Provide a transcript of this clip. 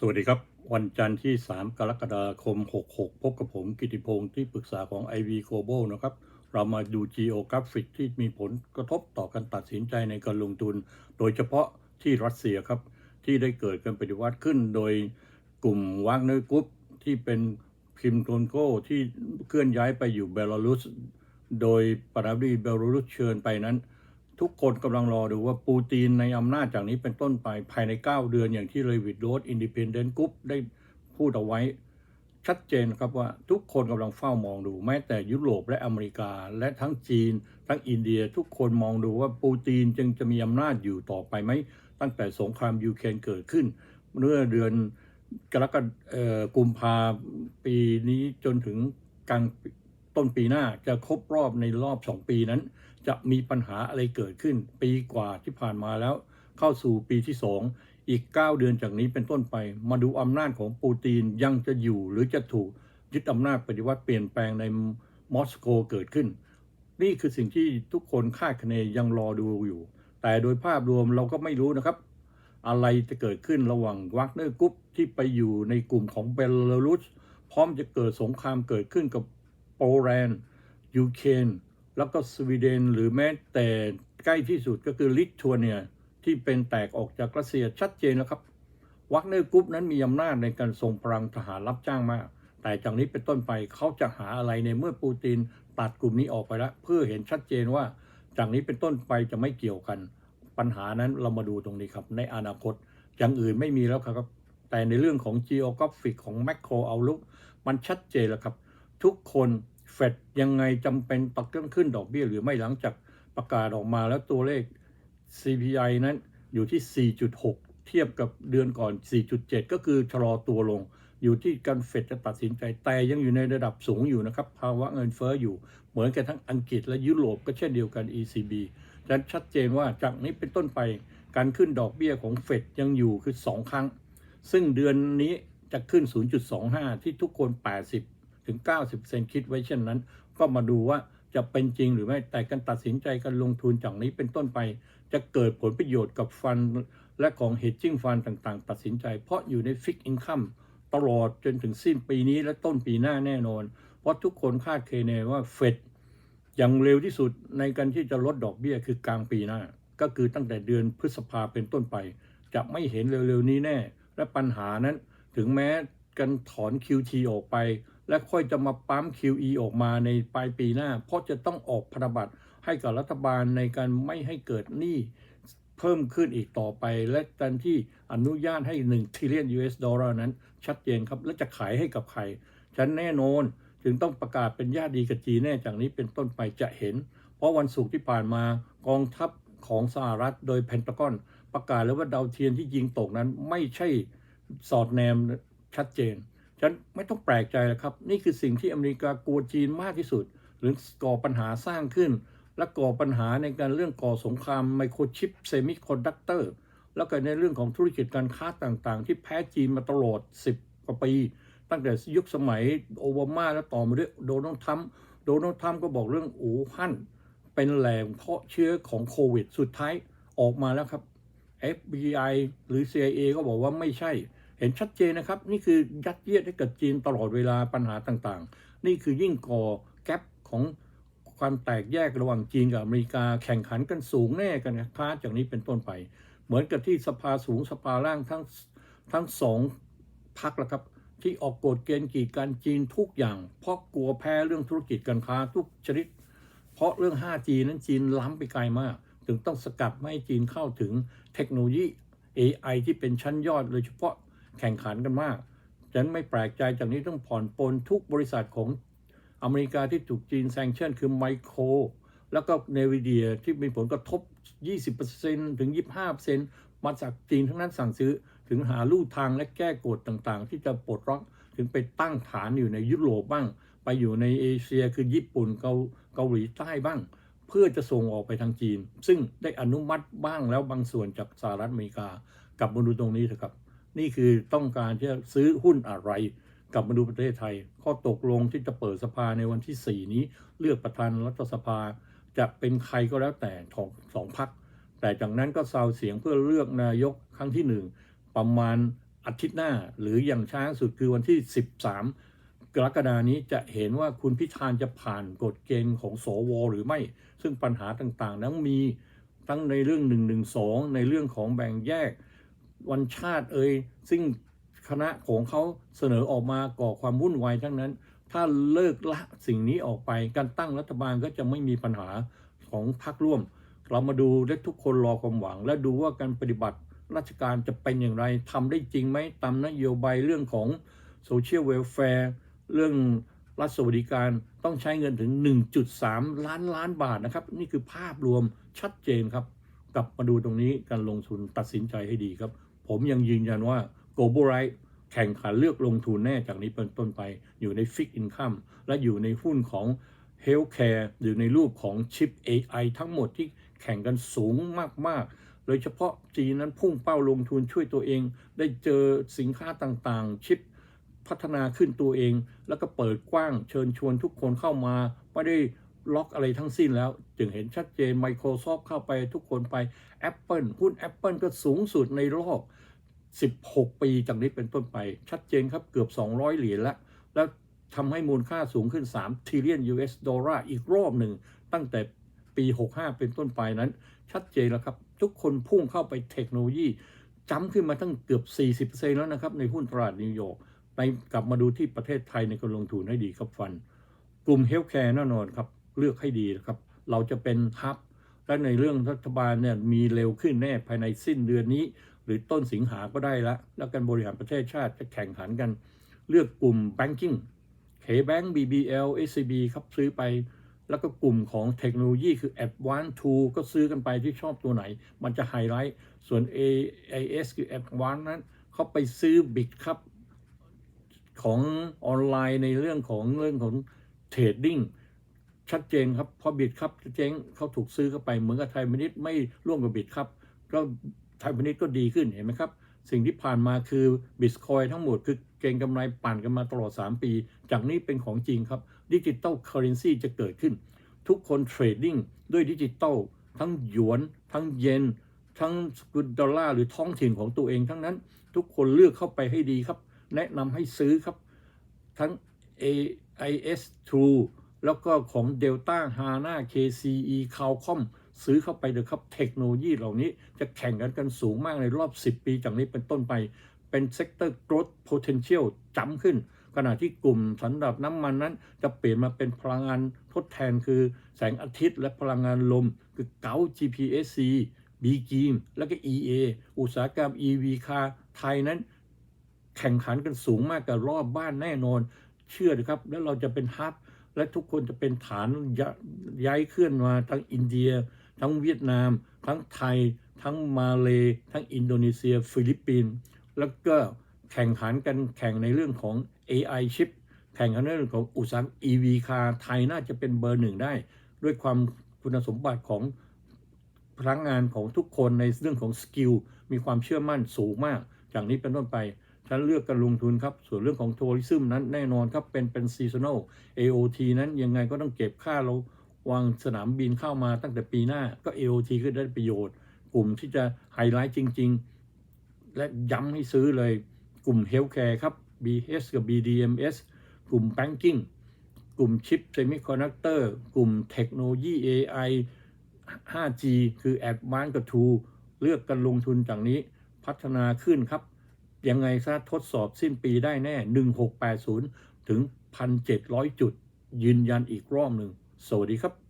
สวัสดีครับ วันจันทร์ที่ 3 กรกฎาคม 66 พบกับผมกิติพงศ์ที่ปรึกษาของ IV Global นะครับ เรามาดู Geographic ที่มีผลกระทบต่อการตัดสินใจในการลงทุน โดยเฉพาะที่รัสเซียครับ ที่ได้เกิดการปฏิวัติขึ้นโดยกลุ่มวากเนอร์กรุ๊ปที่เป็นพิมโทนโกที่เคลื่อนย้ายไปอยู่เบลารุส โดยประธานาธิบดีเบลารุสเชิญไปนั้น ทุกคนกำลังรอดูว่าปูตินในอำนาจจากนี้เป็นต้นไปภายใน 9 เดือนอย่างที่เลวิดโรดอินดิเพนเดนต์กรุ๊ปได้พูดเอาไว้ ชัดเจนครับว่าทุกคนกำลังเฝ้ามองดู แม้แต่ยุโรปและอเมริกา และทั้งจีน ทั้งอินเดียทุกคนมองดูว่าปูตินจึงจะมีอำนาจอยู่ต่อไปไหม ตั้งแต่สงครามยูเครนเกิดขึ้น เมื่อเดือนกรกฎาเอ่อกุมภาปีนี้จนถึงกลาง ต้นปีหน้าจะครบรอบในรอบ 2 ปีนั้น จะมีปัญหาอะไรเกิดขึ้น ปีกว่าที่ผ่านมาแล้ว เข้าสู่ปีที่ 2 อีก 9 เดือนจากนี้เป็นต้นไป มาดูอำนาจของปูตินยังจะอยู่หรือจะถูกยึดอำนาจปฏิวัติเปลี่ยนแปลงในมอสโกเกิดขึ้น นี่คือสิ่งที่ทุกคนคาดคะเนยังรอดูอยู่ แต่โดยภาพรวมเราก็ไม่รู้นะครับ อะไรจะเกิดขึ้นระหว่างวักเนอร์กรุ๊ปที่ไปอยู่ในกลุ่มของเบลารุสพร้อมจะเกิดสงครามเกิดขึ้นกับ โปแลนด์ยูเครนแล้วก็สวีเดน หรือแม้แต่ใกล้ที่สุดก็คือลิทัวเนียที่เป็นแตกออกจากรัสเซียชัดเจนแล้วครับวักเนอร์กรุ๊ปนั้นมีอำนาจในการส่งพลังทหารรับจ้างมาก แต่จากนี้เป็นต้นไปเขาจะหาอะไรในเมื่อปูตินตัดกลุ่มนี้ออกไปแล้วเพื่อเห็นชัดเจนว่า จากนี้เป็นต้นไปจะไม่เกี่ยวกัน ปัญหานั้นเรามาดูตรงนี้ครับ ในอนาคตอย่างอื่นไม่มีแล้วครับ แต่ในเรื่องของ geographic ของ macro outlook มันชัดเจนแล้วครับ ทุกคนเฟดยังไงจำเป็นต้องขึ้นดอกเบี้ยหรือไม่หลังจากประกาศออกมาแล้วตัวเลข CPI นั้นอยู่ที่ 4.6 เทียบกับเดือนก่อน 4.7 ก็คือชะลอตัวลง อยู่ที่การเฟดจะตัดสินใจแต่ยังอยู่ในระดับสูงอยู่นะครับ ภาวะเงินเฟ้ออยู่ เหมือนกันทั้งอังกฤษและยุโรปก็เช่นเดียวกัน ECB ฉะนั้นชัดเจนว่าจากนี้เป็นต้นไปการขึ้นดอกเบี้ยของเฟดยังอยู่คือ 2 ครั้ง ซึ่งเดือนนี้จะขึ้น 0.25 ที่ทุกคน 80 ถึง 90 เซนคิดไว้เช่นนั้น ก็มาดูว่าจะเป็นจริงหรือไม่แต่การตัดสินใจการลงทุนจากนี้เป็นต้นไป จะเกิดผลประโยชน์กับฟันและของ hedging ฟันต่างๆ ตัดสินใจ เพราะอยู่ใน fixed income ตลอดจนถึงสิ้นปีนี้และต้นปีหน้าแน่นอน เพราะทุกคนคาดเคเนว่าเฟดอย่างเร็วที่สุดในการที่จะลดดอกเบี้ยคือกลางปีหน้า ก็คือตั้งแต่เดือนพฤษภาเป็นต้นไป จะไม่เห็นเร็วๆนี้แน่ และปัญหานั้นถึงแม้การถอน QT ออกไป และค่อยจะมาปั๊ม QE ออกมาในปลายปีหน้า เพราะจะต้องออกพันธบัตรให้กับรัฐบาลในการไม่ให้เกิดหนี้เพิ่มขึ้นอีกต่อไป และการที่อนุญาตให้1 trillion US ดอลลาร์นั้น ชัดเจนครับ และจะขายให้กับใครฉันแน่นอนจึงต้องประกาศเป็นญาติดีกับจีนแน่จากนี้เป็นต้นไปจะเห็น เพราะวันศุกร์ที่ผ่านมากองทัพของสหรัฐโดยเพนตากอน ประกาศแล้วว่าดาวเทียมที่ยิงตกนั้นไม่ใช่สอดแนมชัดเจน ฉันไม่ต้องแปลกใจเลยครับ นี่คือสิ่งที่อเมริกากลัวจีนมากที่สุด หรือก่อปัญหาสร้างขึ้น และก่อปัญหาในการเรื่องก่อสงครามไมโครชิปเซมิคอนดักเตอร์แล้วก็ในเรื่องของธุรกิจการค้าต่างๆ ที่แพ้จีนมาตลอด 10 กว่าปี ตั้งแต่ยุคสมัยโอบามาแล้วต่อมาด้วยโดนัลด์ทรัมป์โดนัลด์ทรัมป์ก็บอกเรื่องอู่ฮั่นเป็นแหล่งเพาะเชื้อของโควิด สุดท้ายออกมาแล้วครับ FBI หรือ CIA ก็บอกว่าไม่ใช่ เห็นชัดเจนนะครับ นี่คือยัดเยียดให้กับจีนตลอดเวลาปัญหาต่างๆ นี่คือยิ่งก่อแกลบของความแตกแยกระหว่างจีนกับอเมริกาแข่งขันกันสูงแน่กันนะค้าจากนี้เป็นต้นไป เหมือนกับที่สภาสูงสภาล่างทั้งทั้งสองพักแล้วครับ ที่ออกกฎเกณฑ์กีดกันจีนทุกอย่าง เพราะกลัวแพ้เรื่องธุรกิจการค้าทุกชนิด เพราะเรื่อง 5G นั้นจีนล้ำไปไกลมาก ถึงต้องสกัดไม่ให้จีนเข้าถึงเทคโนโลยี AI ที่เป็นชั้นยอดโดยเฉพาะ แข่งขันกันมากฉะนั้นไม่แปลกใจจากนี้ต้องผ่อนปลนทุกบริษัทของอเมริกาที่ถูกจีนแซงชั่นคือไมโคร แล้วก็เนวิเดียที่มีผลกระทบ 20%ถึง 25%มาจากจีนทั้งนั้นสั่งซื้อถึงหาลู่ทางและแก้กฎต่างๆ ที่จะปลดล็อกถึงไปตั้งฐานอยู่ในยุโรปบ้าง ไปอยู่ในเอเชียคือญี่ปุ่นเกาเกาหลีใต้บ้าง เพื่อจะส่งออกไปทางจีน ซึ่งได้อนุมัติบ้างแล้วบางส่วนจากสหรัฐอเมริกากลับมาดูตรงนี้เถอะครับ นี่คือต้องการที่จะซื้อหุ้นอะไรกลับมาดูประเทศไทย ข้อตกลงที่จะเปิดสภาในวันที่ 4 นี้ เลือกประธานรัฐสภา จะเป็นใครก็แล้วแต่ของสองพัก แต่จากนั้นก็ซาวเสียงเพื่อเลือกนายกครั้งที่หนึ่งประมาณอาทิตย์หน้า หรืออย่างช้าสุดคือวันที่ 13 กรกฎานี้จะเห็นว่าคุณพิธานจะผ่านกฎเกณฑ์ของสวหรือไม่ ซึ่งปัญหาต่างๆ นั้นมีทั้งในเรื่อง 112 ในเรื่องของแบ่งแยก วันชาติเอ่ยซึ่งคณะของเขาเสนอออกมาก่อความวุ่นวายทั้งนั้น ถ้าเลิกละสิ่งนี้ออกไปการตั้งรัฐบาลก็จะไม่มีปัญหาของพรรคร่วม เรามาดูและทุกคนรอความหวัง และดูว่าการปฏิบัติราชการจะเป็นอย่างไรทำได้จริงไหมตามนโยบายเรื่องของโซเชียลเวลแฟร์เรื่องรัฐสวัสดิการต้องใช้เงินถึง 1.3 ล้านล้านบาทนะครับ นี่คือภาพรวมชัดเจนครับ กลับมาดูตรงนี้การลงทุนตัดสินใจให้ดีครับ ผมยังยืนยันว่า Global Right แข่งขันเลือกลงทุนแน่จากนี้เป็นต้นไป อยู่ใน Fixed Income และอยู่ในหุ้นของ Healthcare อยู่ในรูปของชิป AI ทั้งหมดที่แข่งกันสูงมาก ๆ โดยเฉพาะจีนนั้นพุ่งเป้าลงทุนช่วยตัวเอง ได้เจอสินค้าต่างๆ ชิปพัฒนาขึ้นตัวเอง แล้วก็เปิดกว้างเชิญชวนทุกคนเข้ามา ไม่ได้ ล็อกอะไรทั้งสิ้นแล้ว จึงเห็นชัดเจน Microsoft เข้าไปทุกคนไป Apple หุ้น Apple ก็สูงสุดในรอบ 16 ปีจากนี้เป็นต้นไป ชัดเจนครับเกือบ 200 เหรียญแล้วแล้วทำให้มูลค่าสูงขึ้น3ทริลเลียน US ดอลลาร์อีกรอบหนึ่ง ตั้งแต่ปี 65 เป็นต้นไปนั้น ชัดเจนแล้วครับ ทุกคนพุ่งเข้าไปเทคโนโลยีจำขึ้นมาตั้งเกือบ 40%แล้วนะครับ ในหุ้นตลาดนิวยอร์กไปกลับมาดูที่ประเทศไทยในการลงทุนให้ดีครับฟัน กลุ่มเฮลท์แคร์แน่นอนครับ เลือกให้ดีนะครับ เราจะเป็นฮับและในเรื่องรัฐบาลเนี่ยมีเร็วขึ้นแน่ภายในสิ้นเดือนนี้ หรือต้นสิงหาก็ได้ละ แล้วการบริหารประเทศชาติจะแข่งขันกัน เลือกกลุ่ม Banking K-Bank BBL SCB ครับซื้อไป แล้วก็กลุ่มของเทคโนโลยีคือ Advanced Tool ก็ซื้อกันไปที่ชอบตัวไหน มันจะไฮไลท์ ส่วน AIS คือ Advanced นั้นเขาไปซื้อ Bit ครับของออนไลน์ในเรื่องของเรื่องของเทรดดิ้ง ชัดเจนครับพอบิดครับเจ๊งเขาถูกซื้อเข้าไปเหมือนกับไทยพาณิชย์ไม่ร่วมกับบิดครับก็ไทยพาณิชย์ก็ดีขึ้นเห็นไหมครับ สิ่งที่ผ่านมาคือบิตคอยทั้งหมดคือเก็งกำไรปั่นกันมาตลอด 3 ปี จากนี้เป็นของจริงครับดิจิตอลเคอร์เรนซีจะเกิดขึ้น ทุกคนเทรดดิ้งด้วยดิจิตอลทั้งหยวน ทั้งเยนทั้งสกุลดอลลาร์หรือท้องถิ่นของตัวเองทั้งนั้น ทุกคนเลือกเข้าไปให้ดีครับ แนะนำให้ซื้อครับ ทั้ง AIS True แล้วก็ของ Delta HANA KCE Qualcomm ซื้อเข้าไปเถอะครับ เทคโนโลยีเหล่านี้จะแข่งกันกันสูงมากในรอบ 10 ปีจากนี้เป็นต้นไป เป็นเซกเตอร์ growth potential จำขึ้น ขณะที่กลุ่มสำหรับน้ำมันนั้น จะเปลี่ยนมาเป็นพลังงานทดแทนคือแสงอาทิตย์และพลังงานลม คือเกา GPSC b g a m แล้วก็ EA อุตสาหกรรม EV คาไทยนั้น แข่งขันกันสูงมากกับรอบบ้านแน่นอน เชื่อเลยครับ แล้วเราจะเป็นฮับ และทุกคนจะเป็นฐานย,ย้ายเคลื่อนมาทั้งอินเดีย ทั้งเวียดนาม ทั้งไทย ทั้งมาเล ทั้งอินโดนีเซีย ฟิลิปปินส์แล้วก็แข่งขันกันแข่งในเรื่องของ AI ชิปแข่งกันในเรื่องของอุตสาหกรรม EV คาไทยน่าจะเป็นเบอร์หนึ่งได้ ด้วยความคุณสมบัติของพนักงานของทุกคนในเรื่องของสกิลมีความเชื่อมั่นสูงมาก จากนี้เป็นต้นไป ฉันเลือกการลงทุนครับ ส่วนเรื่องของทัวริซึมนั้นแน่นอนครับ เป็นเป็นซีซัน a ล AOT นั้นยังไงก็ต้องเก็บค่าเราวางสนามบินเข้ามาตั้งแต่ปีหน้าก็ AOT ก็ได้ประโยชน์ กลุ่มที่จะไฮไลท์จริง ๆ และย้ำให้ซื้อเลยกลุ่ม Healthcare ครับ BS กับ BDMS กลุ่ม Banking กลุ่มชิปเซมิคอนดักเตอร์กลุ่มเทคโนโลยี AI 5G คือ Advanced กับ True เลือกกันลงทุนจากนี้พัฒนาขึ้นครับ ยังไงซะทดสอบสิ้นปีได้แน่ 1680 ถึง 1,700 จุด ยืนยันอีกรอบหนึ่ง สวัสดีครับ